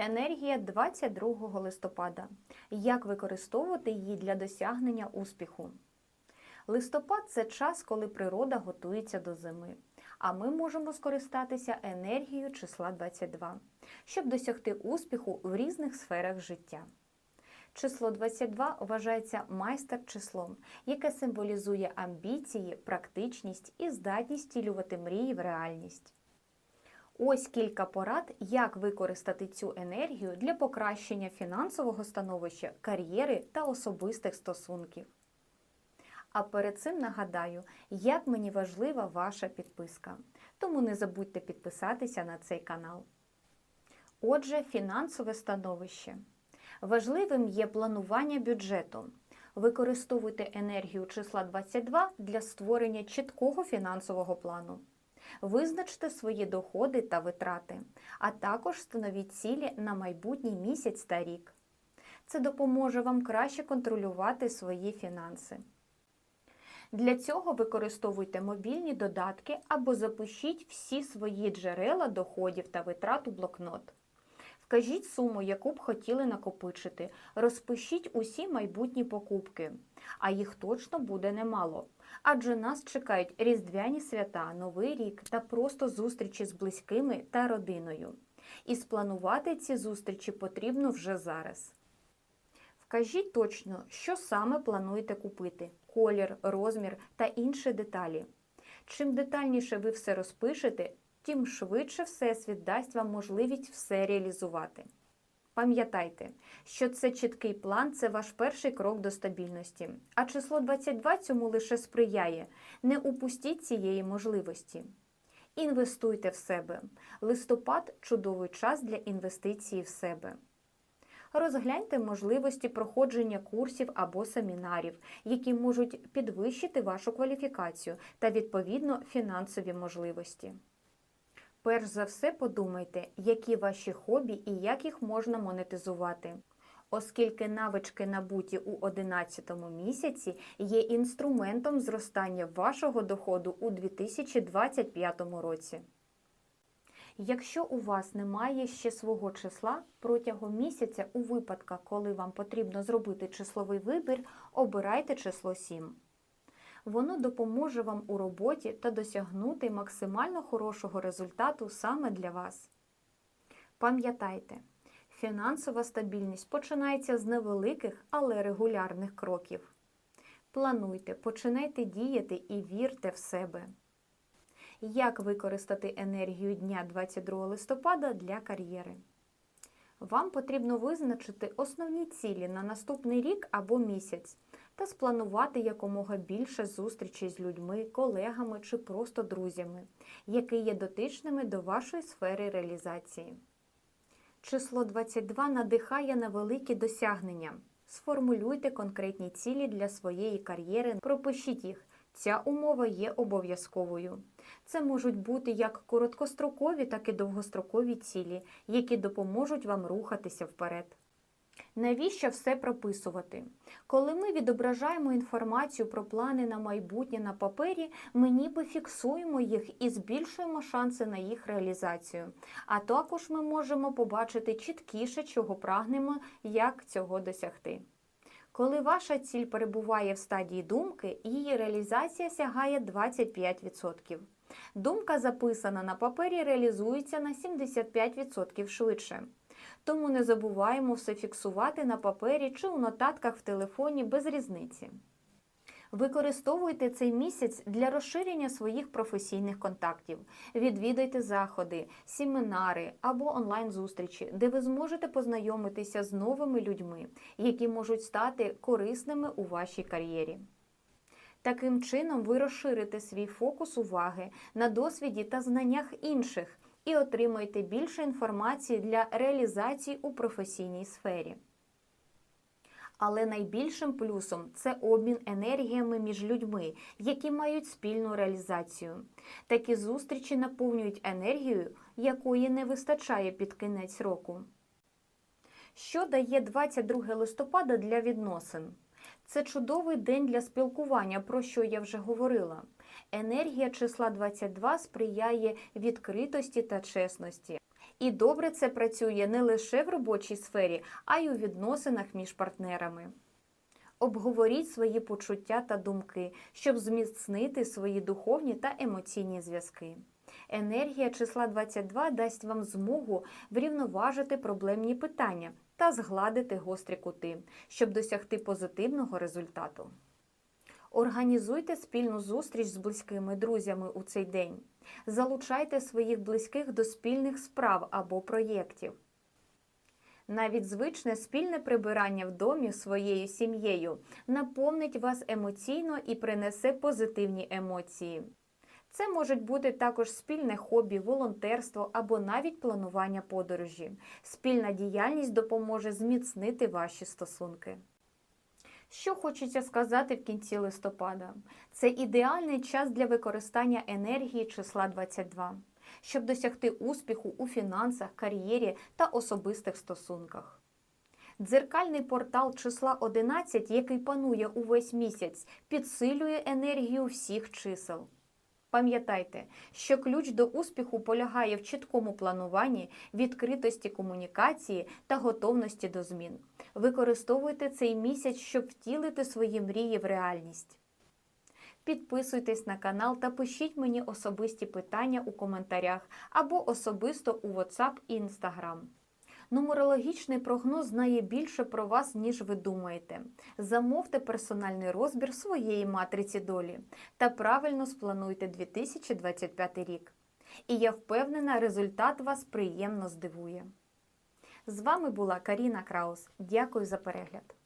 Енергія 22 листопада. Як використовувати її для досягнення успіху? Листопад це час, коли природа готується до зими. А ми можемо скористатися енергією числа 22, щоб досягти успіху в різних сферах життя. Число 22 вважається майстер-числом, яке символізує амбіції, практичність і здатність втілювати мрії в реальність. Ось кілька порад, як використати цю енергію для покращення фінансового становища, кар'єри та особистих стосунків. А перед цим нагадаю, як мені важлива ваша підписка. Тому не забудьте підписатися на цей канал. Отже, фінансове становище. Важливим є планування бюджету. Використовуйте енергію числа 22 для створення чіткого фінансового плану. Визначте свої доходи та витрати, а також встановіть цілі на майбутній місяць та рік. Це допоможе вам краще контролювати свої фінанси. Для цього використовуйте мобільні додатки або запишіть всі свої джерела доходів та витрат у блокнот. Вкажіть суму, яку б хотіли накопичити, розпишіть усі майбутні покупки, а їх точно буде немало. Адже нас чекають різдвяні свята, Новий рік та просто зустрічі з близькими та родиною. І спланувати ці зустрічі потрібно вже зараз. Вкажіть точно, що саме плануєте купити: колір, розмір та інші деталі. Чим детальніше ви все розпишете, тим швидше Всесвіт дасть вам можливість все реалізувати. Пам'ятайте, що це чіткий план це ваш перший крок до стабільності, а число 22 цьому лише сприяє. Не упустіть цієї можливості. Інвестуйте в себе. Листопад чудовий час для інвестиції в себе. Розгляньте можливості проходження курсів або семінарів, які можуть підвищити вашу кваліфікацію та, відповідно, фінансові можливості. Перш за все подумайте, які ваші хобі і як їх можна монетизувати. Оскільки навички набуті у 11 місяці є інструментом зростання вашого доходу у 2025 році. Якщо у вас немає ще свого числа, протягом місяця у випадках, коли вам потрібно зробити числовий вибір, обирайте число 7. Воно допоможе вам у роботі та досягнути максимально хорошого результату саме для вас. Пам'ятайте, фінансова стабільність починається з невеликих, але регулярних кроків. Плануйте, починайте діяти і вірте в себе. Як використати енергію дня 22 листопада для кар'єри? Вам потрібно визначити основні цілі на наступний рік або місяць та спланувати якомога більше зустрічей з людьми, колегами чи просто друзями, які є дотичними до вашої сфери реалізації. Число 22 надихає на великі досягнення. Сформулюйте конкретні цілі для своєї кар'єри, пропишіть їх. Ця умова є обов'язковою. Це можуть бути як короткострокові, так і довгострокові цілі, які допоможуть вам рухатися вперед. Навіщо все прописувати? Коли ми відображаємо інформацію про плани на майбутнє на папері, ми ніби фіксуємо їх і збільшуємо шанси на їх реалізацію. А також ми можемо побачити чіткіше, чого прагнемо, як цього досягти. Коли ваша ціль перебуває в стадії думки, її реалізація сягає 25%. Думка, записана на папері, реалізується на 75% швидше. Тому не забуваємо все фіксувати на папері чи у нотатках в телефоні без різниці. Використовуйте цей місяць для розширення своїх професійних контактів. Відвідайте заходи, семінари або онлайн-зустрічі, де ви зможете познайомитися з новими людьми, які можуть стати корисними у вашій кар'єрі. Таким чином, ви розширите свій фокус уваги на досвіді та знаннях інших і отримаєте більше інформації для реалізації у професійній сфері. Але найбільшим плюсом це обмін енергіями між людьми, які мають спільну реалізацію. Такі зустрічі наповнюють енергією, якої не вистачає під кінець року. Що дає 22 листопада для відносин? Це чудовий день для спілкування, про що я вже говорила. Енергія числа 22 сприяє відкритості та чесності. І добре це працює не лише в робочій сфері, а й у відносинах між партнерами. Обговоріть свої почуття та думки, щоб зміцнити свої духовні та емоційні зв'язки. Енергія числа 22 дасть вам змогу врівноважити проблемні питання та згладити гострі кути, щоб досягти позитивного результату. Організуйте спільну зустріч з близькими друзями у цей день. Залучайте своїх близьких до спільних справ або проєктів. Навіть звичне спільне прибирання в домі своєю сім'єю наповнить вас емоційно і принесе позитивні емоції. Це можуть бути також спільне хобі, волонтерство або навіть планування подорожі. Спільна діяльність допоможе зміцнити ваші стосунки. Що хочеться сказати в кінці листопада? Це ідеальний час для використання енергії числа 22, щоб досягти успіху у фінансах, кар'єрі та особистих стосунках. Дзеркальний портал числа 11, який панує увесь місяць, підсилює енергію всіх чисел. Пам'ятайте, що ключ до успіху полягає в чіткому плануванні, відкритості комунікації та готовності до змін. Використовуйте цей місяць, щоб втілити свої мрії в реальність. Підписуйтесь на канал та пишіть мені особисті питання у коментарях або особисто у WhatsApp і Instagram. Нумерологічний прогноз знає більше про вас, ніж ви думаєте. Замовте персональний розбір своєї матриці долі та правильно сплануйте 2025 рік. І я впевнена, результат вас приємно здивує. З вами була Каріна Краус. Дякую за перегляд.